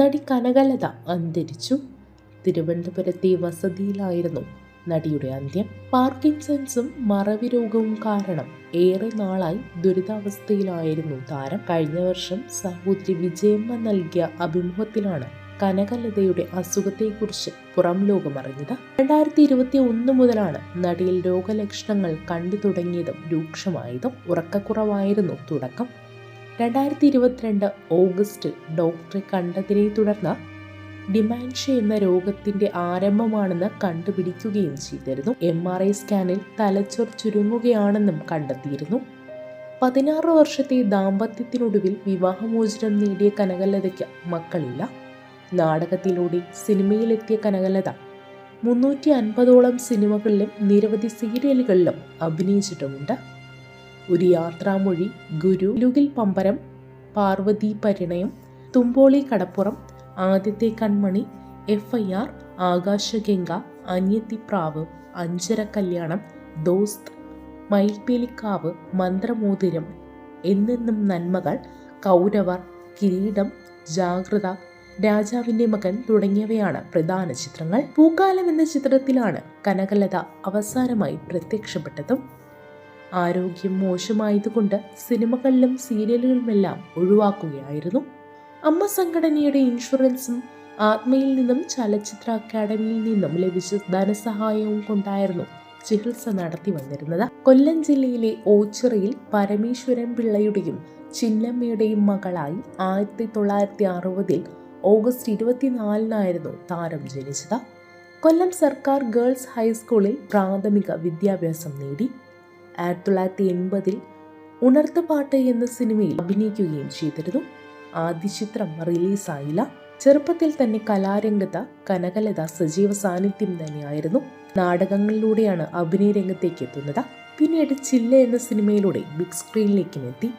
നടി കനകലത അന്തരിച്ചു. തിരുവനന്തപുരത്തെ വസതിയിലായിരുന്നു നടിയുടെ അന്ത്യം. പാർക്കിൻസൺസും മറവി രോഗവും കാരണം ഏറെ നാളായി ദുരിതാവസ്ഥയിലായിരുന്നു താരം. കഴിഞ്ഞ വർഷം സഹോദരി വിജയമ്മ നൽകിയ അഭിമുഖത്തിലാണ് കനകലതയുടെ അസുഖത്തെക്കുറിച്ച് പുറം ലോകമറിഞ്ഞത്. രണ്ടായിരത്തി ഇരുപത്തി ഒന്ന് മുതലാണ് നടിയിൽ രോഗലക്ഷണങ്ങൾ കണ്ടു തുടങ്ങിയതും രൂക്ഷമായതും ഉറക്കക്കുറവായിരുന്നു തുടക്കം. രണ്ടായിരത്തി ഇരുപത്തിരണ്ട് ഓഗസ്റ്റ് ഡോക്ടറെ കണ്ടതിനെ തുടർന്ന് ഡിമാൻഷ്യ എന്ന രോഗത്തിന്റെ ആരംഭമാണെന്ന് കണ്ടുപിടിക്കുകയും ചെയ്തിരുന്നു. എം ആർ ഐ സ്കാനിൽ തലച്ചോർ ചുരുങ്ങുകയാണെന്നും കണ്ടെത്തിയിരുന്നു. പതിനാറ് വർഷത്തെ ദാമ്പത്യത്തിനൊടുവിൽ വിവാഹമോചനം നേടിയ കനകലതയ്ക്ക് മക്കളില്ല. നാടകത്തിലൂടെ സിനിമയിലെത്തിയ കനകലത. മുന്നൂറ്റി അൻപതോളം സിനിമകളിലും നിരവധി സീരിയലുകളിലും അഭിനയിച്ചിട്ടുമുണ്ട്. ഒരു യാത്രാമൊഴി ഗുരു ലുകിൽ പമ്പരം Parvathi Parinayam Thumboli Kadappuram Aadyathe Kanmani F I R Aakashaganga Aniyathipravu Anchara Kalyanam Dosth മയിൽപ്പേലിക്കാവ് മന്ത്രമോതിരം എന്നെന്നും നന്മകൾ കൗരവർ കിരീടം ജാഗ്രത രാജാവിന്റെ മകൻ തുടങ്ങിയവയാണ് പ്രധാന ചിത്രങ്ങൾ. പൂക്കാലം എന്ന ചിത്രത്തിലാണ് കനകലത അവസാനമായി പ്രത്യക്ഷപ്പെട്ടതും ആരോഗ്യം മോശമായതുകൊണ്ട് സിനിമകളിലും സീരിയലുകളുമെല്ലാം ഒഴിവാക്കുകയായിരുന്നു. അമ്മ സംഘടനയുടെ ഇൻഷുറൻസും ആത്മയിൽ നിന്നും ചലച്ചിത്ര അക്കാദമിയിൽ നിന്നും ലഭിച്ച ധനസഹായവും കൊണ്ടായിരുന്നു ചികിത്സ നടത്തി വന്നിരുന്നത്. കൊല്ലം ജില്ലയിലെ ഓച്ചിറയിൽ പരമേശ്വരൻ പിള്ളയുടെയും ചിന്നമ്മയുടെയും മകളായി ആയിരത്തി തൊള്ളായിരത്തി അറുപതിൽ ഓഗസ്റ്റ് ഇരുപത്തിനാലിനായിരുന്നു താരം ജനിച്ചത്. കൊല്ലം സർക്കാർ ഗേൾസ് ഹൈസ്കൂളിൽ പ്രാഥമിക വിദ്യാഭ്യാസം നേടി. ആയിരത്തി തൊള്ളായിരത്തി എൺപതിൽ ഉണർത്തുപാട്ട് എന്ന സിനിമയിൽ അഭിനയിക്കുകയും ചെയ്തിരുന്നു. ആദ്യ ചിത്രം റിലീസായില്ല. ചെറുപ്പത്തിൽ തന്നെ കലാരംഗത്ത് കനകലത സജീവ സാന്നിധ്യം തന്നെയായിരുന്നു. നാടകങ്ങളിലൂടെയാണ് അഭിനയ രംഗത്തേക്ക് എത്തുന്നത്. പിന്നീട് ചില്ല എന്ന സിനിമയിലൂടെ ബിഗ് സ്ക്രീനിലേക്കും എത്തി.